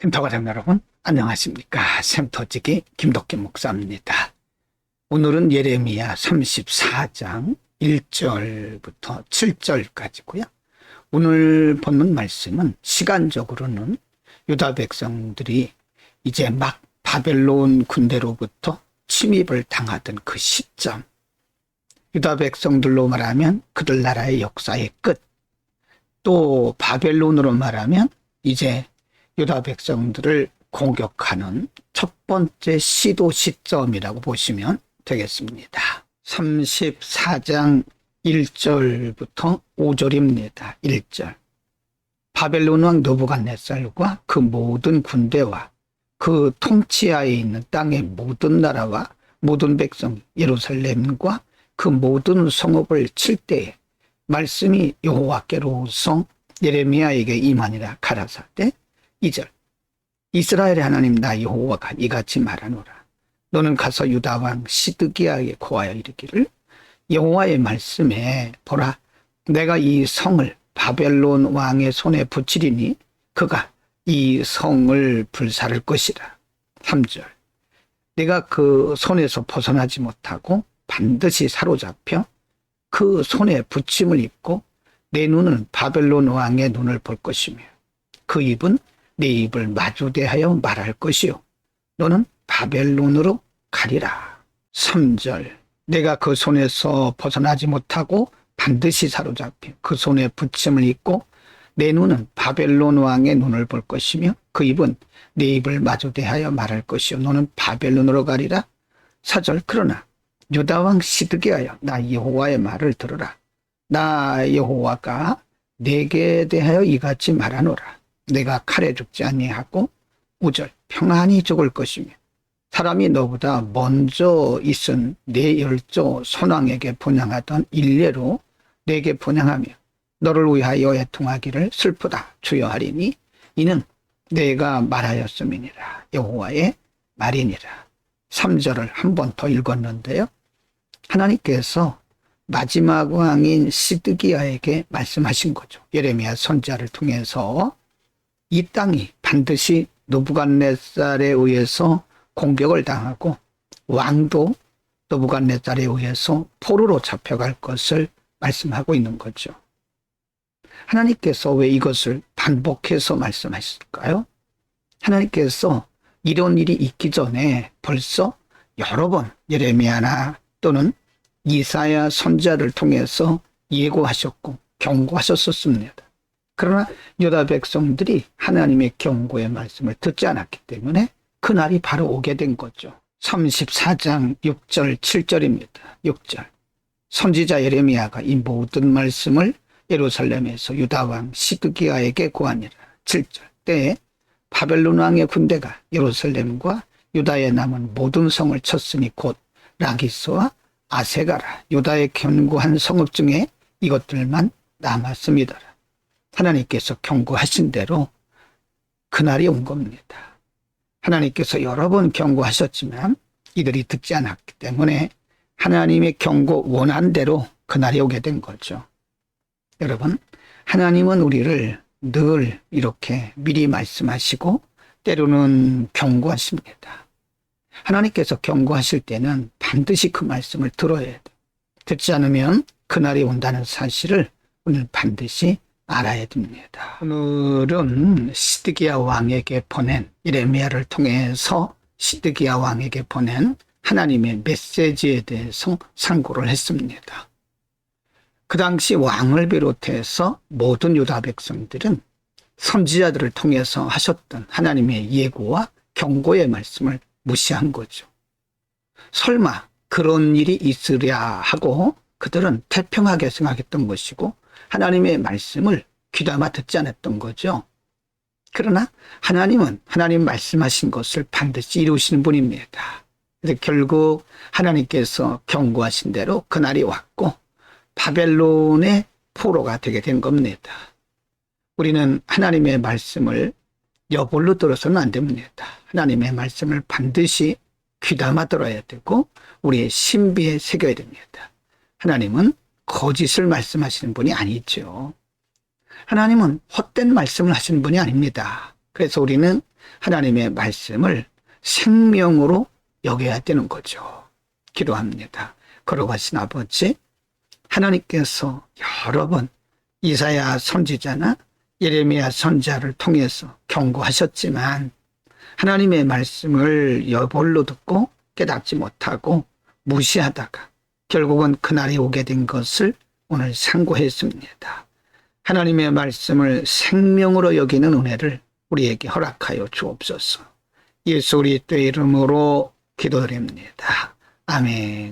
샘터 가족 여러분 안녕하십니까 샘터지기 김덕기 목사입니다. 오늘은 예레미야 34장 1절부터 7절까지고요. 오늘 본문 말씀은 시간적으로는 유다 백성들이 이제 막 바벨론 군대로부터 침입을 당하던 그 시점 유다 백성들로 말하면 그들 나라의 역사의 끝 또 바벨론으로 말하면 이제 유다 백성들을 공격하는 첫 번째 시도 시점이라고 보시면 되겠습니다. 34장 1절부터 5절입니다. 1절. 바벨론 왕 느부갓네살과 그 모든 군대와 그 통치하에 있는 땅의 모든 나라와 모든 백성 예루살렘과 그 모든 성읍을 칠 때에 말씀이 여호와께로서 예레미야에게 임하니라 가라사대 2절. 이스라엘의 하나님 나 여호와가 이같이 말하노라. 너는 가서 유다 왕 시드기야에게 고하여 이르기를 여호와의 말씀에 보라. 내가 이 성을 바벨론 왕의 손에 붙이리니 그가 이 성을 불사를 것이라. 3절. 내가 그 손에서 벗어나지 못하고 반드시 사로잡혀 그 손에 붙임을 입고 내 눈은 바벨론 왕의 눈을 볼 것이며 그 입은 내 입을 마주대하여 말할 것이요 너는 바벨론으로 가리라. 3절 내가 그 손에서 벗어나지 못하고 반드시 사로잡혀 그 손에 붙임을 입고 내 눈은 바벨론 왕의 눈을 볼 것이며 그 입은 내 입을 마주대하여 말할 것이요 너는 바벨론으로 가리라. 4절 그러나 유다 왕 시드기하여 나 여호와의 말을 들으라. 나 여호와가 내게 대하여 이같이 말하노라. 내가 칼에 죽지 아니하고 우절 평안히 죽을 것이며 사람이 너보다 먼저 있은 내 열조 선왕에게 분양하던 일례로 내게 분양하며 너를 위하여 애통하기를 슬프다 주여하리니 이는 내가 말하였음이니라. 여호와의 말이니라. 3절을 한 번 더 읽었는데요. 하나님께서 마지막 왕인 시드기야에게 말씀하신 거죠. 예레미야 선자를 통해서 이 땅이 반드시 노부갓네살에 의해서 공격을 당하고 왕도 노부갓네살에 의해서 포로로 잡혀갈 것을 말씀하고 있는 거죠. 하나님께서 왜 이것을 반복해서 말씀하실까요? 하나님께서 이런 일이 있기 전에 벌써 여러 번 예레미야나 또는 이사야 선자를 통해서 예고하셨고 경고하셨었습니다. 그러나 유다 백성들이 하나님의 경고의 말씀을 듣지 않았기 때문에 그날이 바로 오게 된 거죠. 34장 6절 7절입니다. 6절 선지자 예레미야가 이 모든 말씀을 예루살렘에서 유다 왕 시드기야에게 고하니라. 7절 때에 바벨론 왕의 군대가 예루살렘과 유다에 남은 모든 성을 쳤으니 곧 라기스와 아세가라 유다의 견고한 성읍 중에 이것들만 남았습니다. 하나님께서 경고하신 대로 그날이 온 겁니다. 하나님께서 여러 번 경고하셨지만 이들이 듣지 않았기 때문에 하나님의 경고 원한대로 그날이 오게 된 거죠. 여러분, 하나님은 우리를 늘 이렇게 미리 말씀하시고 때로는 경고하십니다. 하나님께서 경고하실 때는 반드시 그 말씀을 들어야 돼. 듣지 않으면 그날이 온다는 사실을 오늘 반드시 알아야 됩니다. 오늘은 시드기야 왕에게 보낸 이레미야를 통해서 시드기야 왕에게 보낸 하나님의 메시지에 대해서 상고를 했습니다. 그 당시 왕을 비롯해서 모든 유다 백성들은 선지자들을 통해서 하셨던 하나님의 예고와 경고의 말씀을 무시한 거죠. 설마 그런 일이 있으랴 하고 그들은 태평하게 생각했던 것이고 하나님의 말씀을 귀담아 듣지 않았던 거죠. 그러나 하나님은 하나님 말씀하신 것을 반드시 이루시는 분입니다. 결국 하나님께서 경고하신 대로 그날이 왔고 바벨론의 포로가 되게 된 겁니다. 우리는 하나님의 말씀을 여볼로 들어서는 안 됩니다. 하나님의 말씀을 반드시 귀담아 들어야 되고 우리의 신비에 새겨야 됩니다. 하나님은 거짓을 말씀하시는 분이 아니죠. 하나님은 헛된 말씀을 하시는 분이 아닙니다. 그래서 우리는 하나님의 말씀을 생명으로 여겨야 되는 거죠. 기도합니다. 걸어가신 아버지, 하나님께서 여러 번 이사야 선지자나 예레미야 선자를 통해서 경고하셨지만 하나님의 말씀을 여볼로 듣고 깨닫지 못하고 무시하다가 결국은 그날이 오게 된 것을 오늘 상고했습니다. 하나님의 말씀을 생명으로 여기는 은혜를 우리에게 허락하여 주옵소서. 예수 그리스도의 이름으로 기도드립니다. 아멘.